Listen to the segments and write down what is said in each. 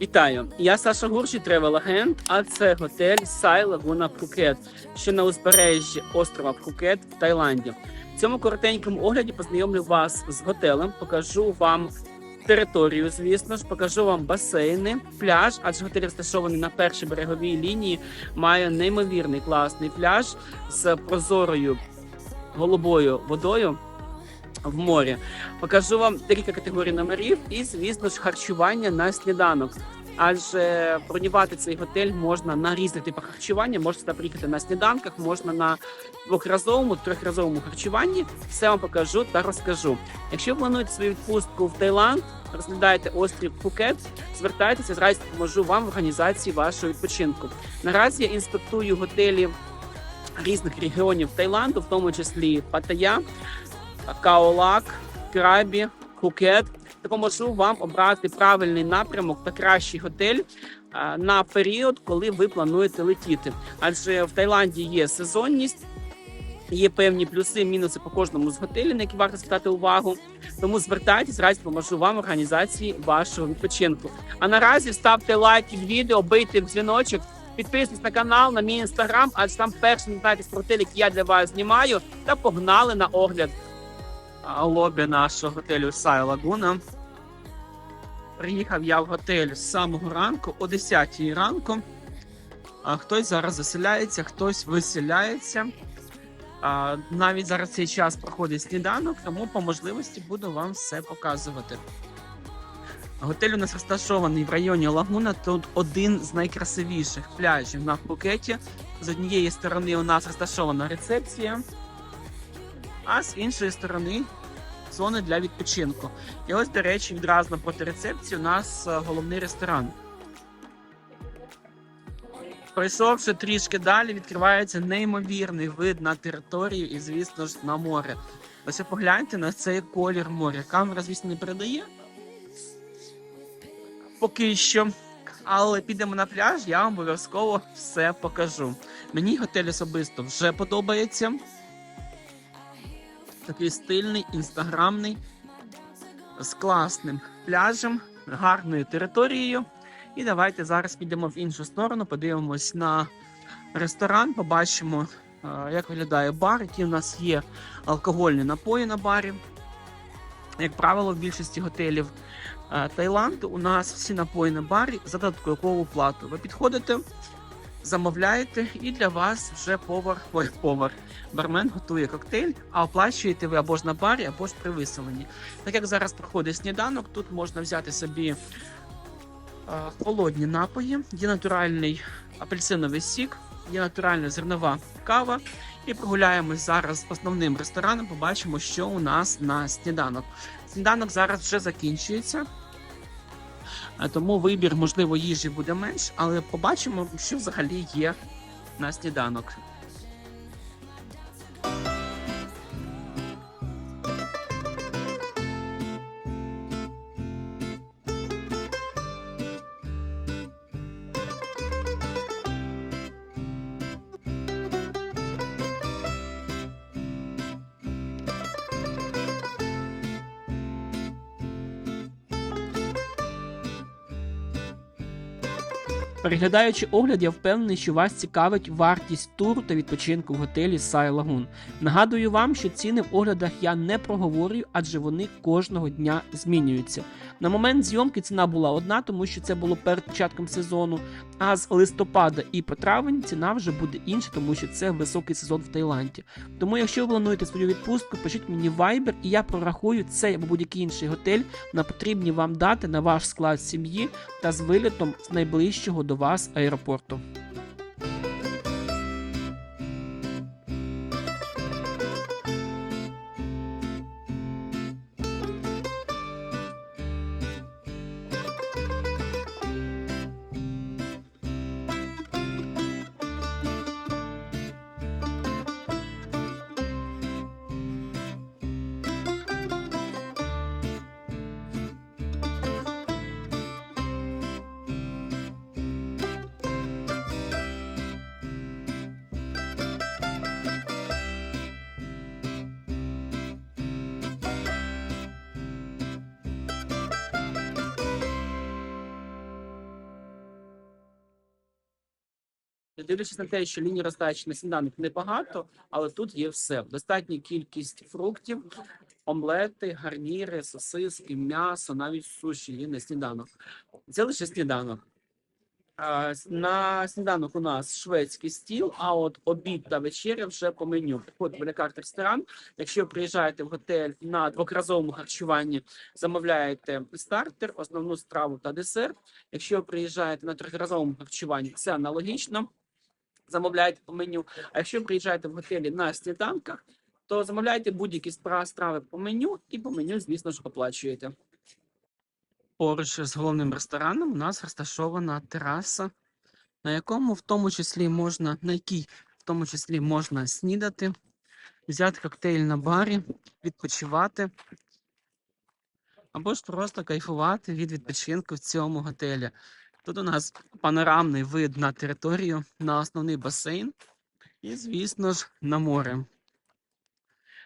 Вітаю! Я Саша Гурші, тревел агент, а це готель Сай Лагуна Пхукет, що на узбережжі острова Пхукет в Таїланді. В цьому коротенькому огляді познайомлю вас з готелем, покажу вам територію, звісно ж, покажу вам басейни, пляж, адже готель розташований на першій береговій лінії, має неймовірний класний пляж з прозорою голубою водою в морі. Покажу вам декілька категорій номерів і, звісно ж, харчування на сніданок. Адже бронювати цей готель можна на різних типах харчування. Можна приїхати на сніданках, можна на двохразовому, трьохразовому харчуванні. Все вам покажу та розкажу. Якщо плануєте свою відпустку в Таїланд, розглядаєте острів Пхукет, звертайтеся, з радістю допоможу вам в організації вашого відпочинку. Наразі я інспектую готелі різних регіонів Таїланду, в тому числі Паттайя, Каолак, Крабі, Пхукет. Допоможу вам обрати правильний напрямок та кращий готель на період, коли ви плануєте летіти. Адже в Таїланді є сезонність, є певні плюси, мінуси по кожному з готелів, на які варто звертати увагу. Тому звертайтесь, радість допоможу вам організації вашого відпочинку. А наразі ставте лайк під відео, бийте в дзвіночок. Підписуйтесь на канал, на мій інстаграм, адже там першим дізнаєтесь про готель, який я для вас знімаю, та погнали на огляд лобі нашого готелю Сай Лагуна. Приїхав я в готель з самого ранку, о 10 ранку. А, хтось зараз заселяється, хтось виселяється. А, навіть зараз цей час проходить сніданок, тому по можливості буду вам все показувати. Готель у нас розташований в районі Лагуна. Тут один з найкрасивіших пляжів на Пхукеті. З однієї сторони у нас розташована рецепція, а з іншої сторони зони для відпочинку. І ось, до речі, відразу напроти рецепції у нас е, головний ресторан. Пройшовши трішки далі, відкривається неймовірний вид на територію і, звісно ж, на море. Ось погляньте на цей колір моря. Камера, звісно, не передає. Поки що. Але підемо на пляж, я вам обов'язково все покажу. Мені готель особисто вже подобається. Такий стильний, інстаграмний, з класним пляжем, гарною територією. І давайте зараз підемо в іншу сторону, подивимось на ресторан, побачимо, е, як виглядає бар, які у нас є алкогольні напої на барі. Як правило, в більшості готелів е, Таїланду у нас всі напої на барі за додаткову плату. Ви підходите, замовляєте, і для вас вже повар, ой, повар, бармен готує коктейль, а оплачуєте ви або ж на барі, або ж при виселенні. Так як зараз проходить сніданок, тут можна взяти собі е, холодні напої, є натуральний апельсиновий сік, є натуральна зернова кава. І прогуляємось зараз основним рестораном. Побачимо, що у нас на сніданок. Сніданок зараз вже закінчується. Е, Тому вибір, можливо, їжі буде менш, але побачимо, що взагалі є на сніданок. Переглядаючи огляд, я впевнений, що вас цікавить вартість туру та відпочинку в готелі Сай Лагун. Нагадую вам, що ціни в оглядах я не проговорюю, адже вони кожного дня змінюються. На момент зйомки ціна була одна, тому що це було перед початком сезону. А з листопада і по травень ціна вже буде інша, тому що це високий сезон в Таїланді. Тому, якщо ви плануєте свою відпустку, пишіть мені Viber, і я прорахую цей або будь-який інший готель на потрібні вам дати на ваш склад сім'ї та з вилітом з найближчого до вас аеропорту. Дивлячись на те, що лінії роздачі на сніданок небагато, але тут є все. Достатня кількість фруктів, омлети, гарніри, сосиски, м'ясо, навіть суші є на сніданок. Це лише сніданок. На сніданок у нас шведський стіл, а от обід та вечеря вже по меню. Приходить Великарт ресторан. Якщо приїжджаєте в готель на двокразовому харчуванні, замовляєте стартер, основну страву та десерт. Якщо приїжджаєте на трьохразовому харчуванні, це аналогічно. Замовляєте по меню. А якщо приїжджаєте в готелі на сніданках, то замовляйте будь-які страви по меню і по меню, звісно ж, оплачуєте. Поруч з головним рестораном у нас розташована тераса, на якому в тому числі можна, на якій в тому числі можна снідати, взяти коктейль на барі, відпочивати, або ж просто кайфувати від відпочинку в цьому готелі. Тут у нас панорамний вид на територію, на основний басейн і, звісно ж, на море.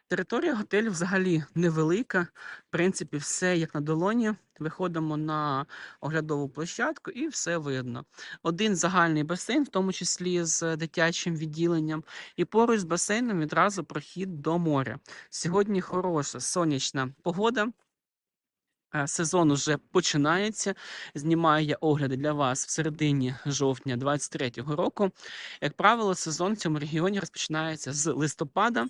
Територія готелю взагалі невелика. В принципі, все як на долоні. Виходимо на оглядову площадку і все видно. Один загальний басейн, в тому числі з дитячим відділенням, і поруч з басейном відразу прохід до моря. Сьогодні хороша сонячна погода. Е, Сезон уже починається. Знімаю я огляди для вас в середині жовтня 2023 року. Як правило, сезон в цьому регіоні розпочинається з листопада.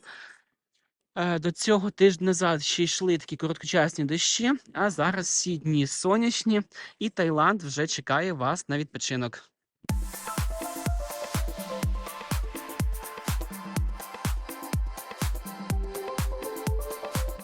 Е, До цього тиждень назад ще йшли такі короткочасні дощі, а зараз всі дні сонячні, і Таїланд вже чекає вас на відпочинок.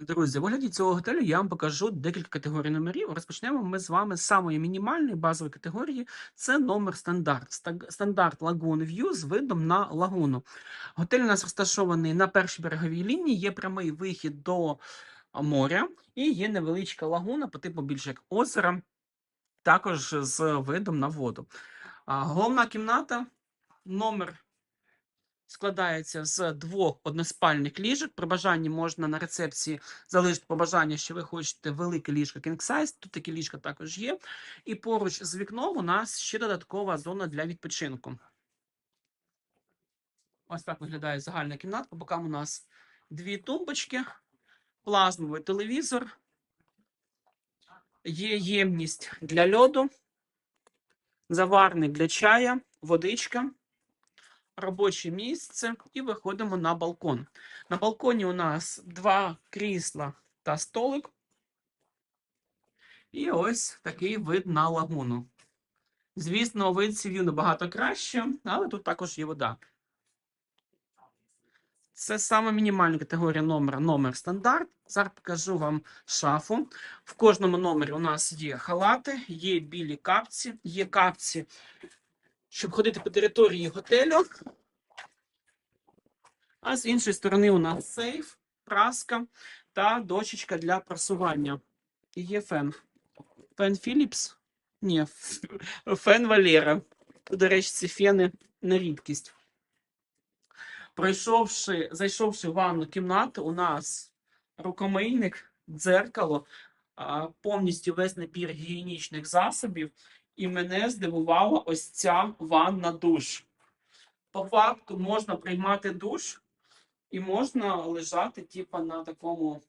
Друзі, в огляді цього готелю я вам покажу декілька категорій номерів. Розпочнемо ми з вами з самої мінімальної базової категорії. Це номер стандарт. Стандарт Lagoon View з видом на лагуну. Готель у нас розташований на першій береговій лінії, є прямий вихід до моря і є невеличка лагуна по типу більш як озера, також з видом на воду. Головна кімната, номер складається з двох односпальних ліжок. При бажанні можна на рецепції залишити побажання, що ви хочете велике ліжко king size. Тут такі ліжка також є. І поруч з вікном у нас ще додаткова зона для відпочинку. Ось так виглядає загальна кімната. По бокам у нас дві тумбочки, плазмовий телевізор, є ємність для льоду, заварник для чая, водичка робоче місце і виходимо на балкон. На балконі у нас два крісла та столик. І ось такий вид на лагуну. Звісно, вид сів'ю набагато краще, але тут також є вода. Це саме мінімальна категорія номера, номер стандарт. Зараз покажу вам шафу. В кожному номері у нас є халати, є білі капці, є капці, щоб ходити по території готелю. А з іншої сторони у нас сейф, праска та дощечка для прасування. І є фен. Фен Philips? Ні, фен Валера. До речі, ці фени на рідкість. Пройшовши, зайшовши в ванну кімнату, у нас рукомийник, дзеркало, повністю весь набір гігієнічних засобів. І мене здивувала ось ця ванна душ. По факту можна приймати душ і можна лежати, типа, на такому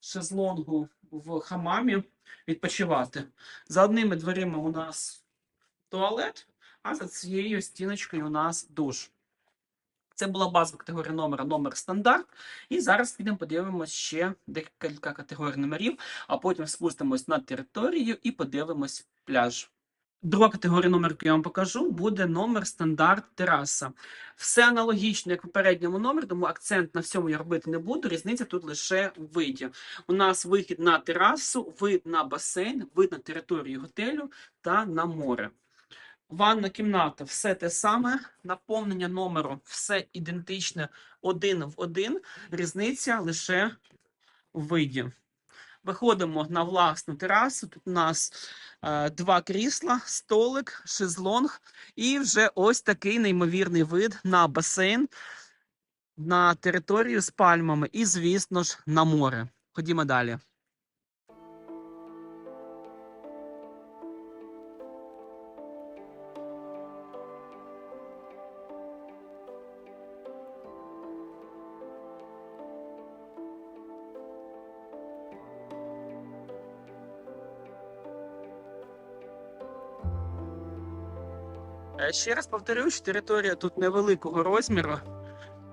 шезлонгу в хамамі, відпочивати. За одними дверима у нас туалет, а за цією стіночкою у нас душ. Це була базова категорія номера, номер стандарт. І зараз підемо подивимось ще декілька категорій номерів, а потім спустимось на територію і подивимось пляж. Друга категорія номер, яку я вам покажу, буде номер стандарт тераса. Все аналогічно, як в попередньому номері, тому акцент на всьому я робити не буду. Різниця тут лише в виді. У нас вихід на терасу, вид на басейн, вид на територію готелю та на море. Ванна кімната все те саме, наповнення номеру все ідентичне один в один. Різниця лише в виді. Виходимо на власну терасу. Тут у нас е, два крісла, столик, шезлонг і вже ось такий неймовірний вид на басейн, на територію з пальмами і, звісно ж, на море. Ходімо далі. Ще раз повторюю, територія тут невеликого розміру,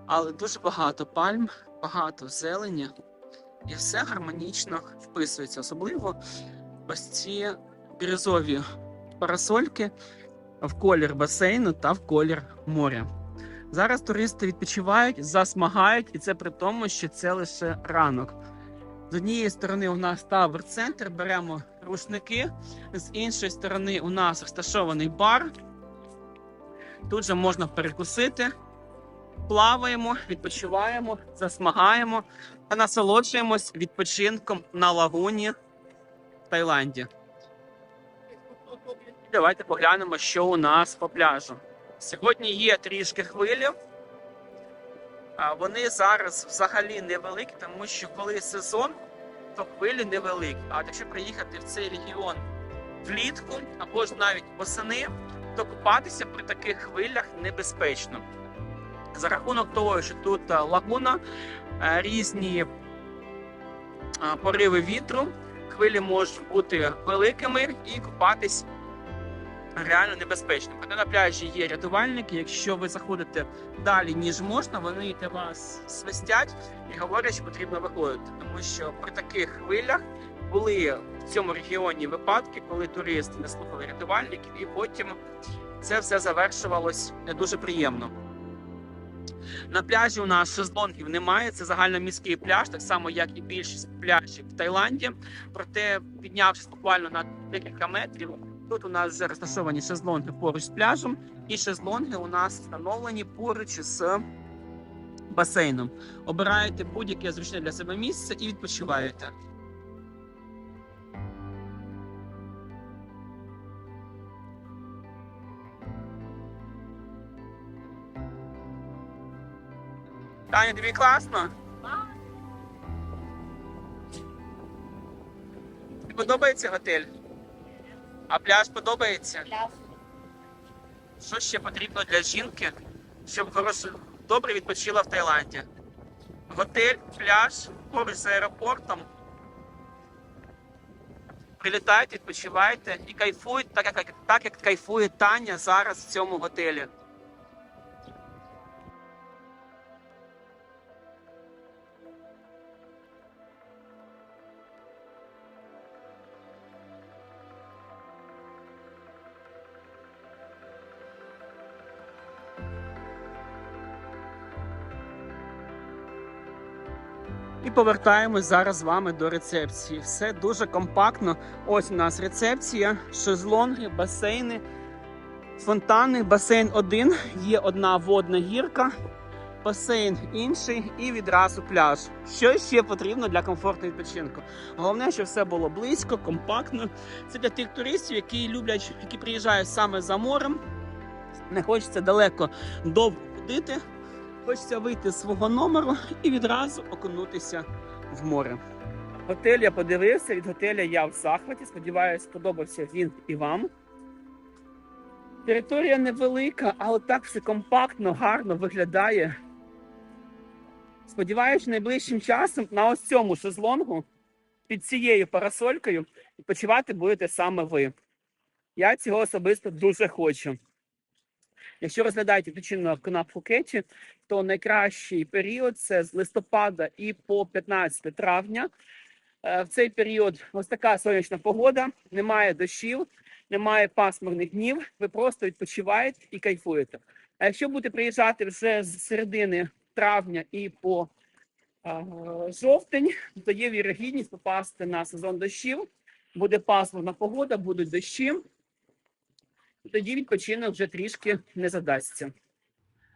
але дуже багато пальм, багато зелені, і все гармонічно вписується. Особливо ось ці бірюзові парасольки в колір басейну та в колір моря. Зараз туристи відпочивають, засмагають, і це при тому, що це лише ранок. З однієї сторони у нас тавер центр, беремо рушники, з іншої сторони у нас розташований бар. Тут же можна перекусити, плаваємо, відпочиваємо, засмагаємо та насолоджуємось відпочинком на лагуні в Таїланді. Давайте поглянемо, що у нас по пляжу. Сьогодні є трішки хвилі. А Вони зараз взагалі невеликі, тому що коли сезон, то хвилі невеликі. А якщо приїхати в цей регіон влітку або ж навіть восени, то купатися при таких хвилях небезпечно. За рахунок того, що тут лагуна, різні пориви вітру, хвилі можуть бути великими і купатись реально небезпечно. Коли на пляжі є рятувальники, якщо ви заходите далі, ніж можна, вони вас свистять і говорять, що потрібно виходити. Тому що при таких хвилях були в цьому регіоні випадки, коли туристи не слухали рятувальників, і потім це все завершувалось не дуже приємно. На пляжі у нас шезлонгів немає. Це загальноміський пляж, так само як і більшість пляжів в Таїланді. Проте, піднявшись буквально на декілька метрів, тут у нас вже розташовані шезлонги поруч з пляжем, і шезлонги у нас встановлені поруч з басейном. Обираєте будь-яке зручне для себе місце і відпочиваєте. Таня, тобі класно? Тобі подобається готель? А пляж подобається? Що ще потрібно для жінки, щоб хорошо, добре відпочила в Таїланді? Готель, пляж, поруч з аеропортом. Прилітайте, відпочивайте і кайфуйте, так як, так як кайфує Таня зараз в цьому готелі. І повертаємось зараз з вами до рецепції. Все дуже компактно. Ось у нас рецепція, шезлонги, басейни, фонтани. Басейн один, є одна водна гірка, басейн інший і відразу пляж. Що ще потрібно для комфортного відпочинку? Головне, щоб все було близько, компактно. Це для тих туристів, які люблять, які приїжджають саме за морем. Не хочеться далеко довго ходити. Хочеться вийти з свого номеру і відразу окунутися в море. Готель я подивився, від готеля я в захваті. Сподіваюсь, сподобався він і вам. Територія невелика, але так все компактно, гарно виглядає. Сподіваюся, найближчим часом на ось цьому шезлонгу під цією парасолькою відпочивати будете саме ви. Я цього особисто дуже хочу. Якщо розглядаєте відпочинок на Пхукеті, то найкращий період це з листопада і по 15 травня. Е, В цей період ось така сонячна погода, немає дощів, немає пасмурних днів. Ви просто відпочиваєте і кайфуєте. А якщо будете приїжджати вже з середини травня і по е, жовтень, то є вірогідність попасти на сезон дощів. Буде пасмурна погода, будуть дощі. Тоді відпочинок вже трішки не задасться.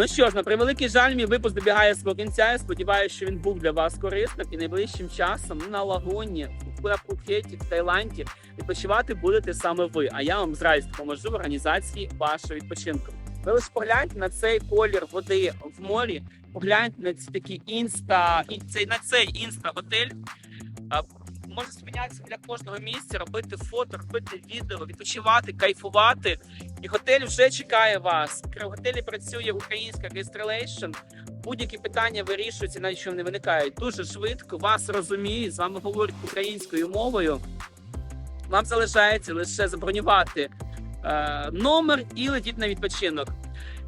Ну що ж, на превеликий жаль, мій випуск добігає свого кінця. Я сподіваюся, що він був для вас корисним і найближчим часом на лагуні, в Пхукеті, в Таїланді відпочивати будете саме ви. А я вам з радістю допоможу в організації вашого відпочинку. Ви лише погляньте на цей колір води в морі, погляньте на ці такі інста, і цей на цей інста Можна зупинятися для кожного місця, робити фото, робити відео, відпочивати, кайфувати. І готель вже чекає вас. В готелі працює українська реєстрелейшн. Будь-які питання вирішуються, навіть що вони виникають дуже швидко. Вас розуміють, з вами говорять українською мовою. Вам залишається лише забронювати е, номер і летіти на відпочинок.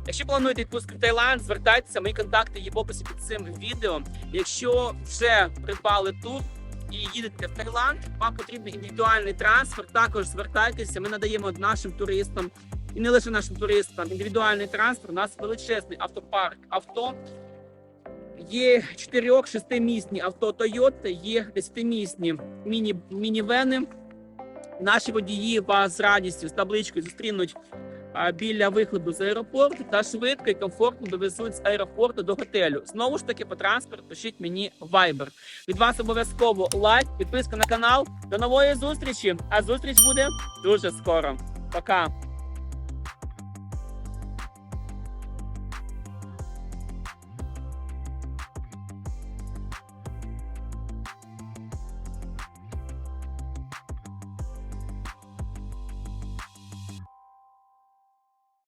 Якщо плануєте відпустку в Таїланд, звертайтеся. Мої контакти є в описі під цим відео. Якщо вже придбали тут і їдете в Таїланд, вам потрібен індивідуальний трансфер. Також звертайтеся. Ми надаємо нашим туристам і не лише нашим туристам індивідуальний транспорт. У нас величезний автопарк авто. Є 4-6 місні авто Toyota, є 10-місні міні, мінівени. Наші водії вас з радістю з табличкою зустрінуть біля виходу з аеропорту та швидко і комфортно довезуть з аеропорту до готелю. Знову ж таки, по транспорту пишіть мені Viber. Від вас обов'язково лайк, підписка на канал. До нової зустрічі! А зустріч буде дуже скоро. Пока!